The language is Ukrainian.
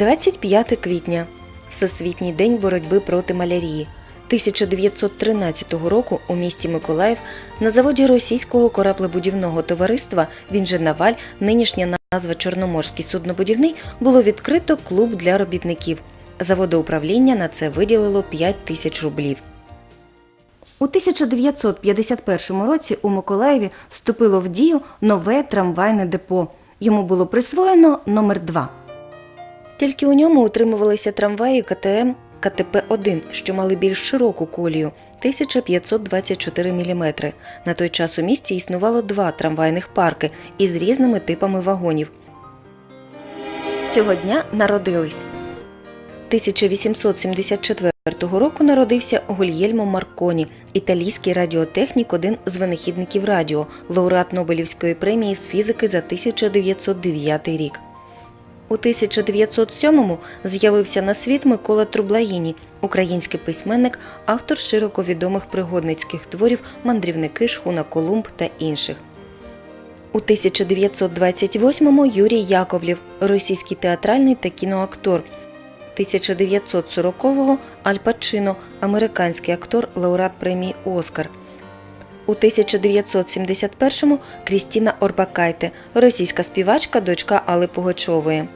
25 квітня Всесвітній день боротьби проти малярії. 1913 року у місті Миколаїв на заводі російського кораблебудівного товариства він же Наваль, нинішня назва Чорноморський суднобудівний, було відкрито клуб для робітників. Заводоуправління на це виділило 5 тисяч рублів. У 1951 році у Миколаєві вступило в дію нове трамвайне депо. Йому було присвоєно номер 2 Тільки у ньому утримувалися трамваї КТМ КТП-1, що мали більш широку колію 1524 мм. На той час у місті існувало два трамвайних парки із різними типами вагонів. Цього дня народились 1874 року народився Гульєльмо Марконі, італійський радіотехнік, один з винахідників радіо, лауреат Нобелівської премії з фізики за 1909 рік. У 1907-му з'явився на світ Микола Трублаїні, український письменник, автор широко відомих пригодницьких творів Мандрівники, Шхуна Колумб та інших. У 1928-му Юрій Яковлєв, російський театральний та кіноактор. 1940-го Аль Пачино, американський актор, лауреат премії Оскар. У 1971-му Крістіна Орбакайте, російська співачка, дочка Алли Пугачової.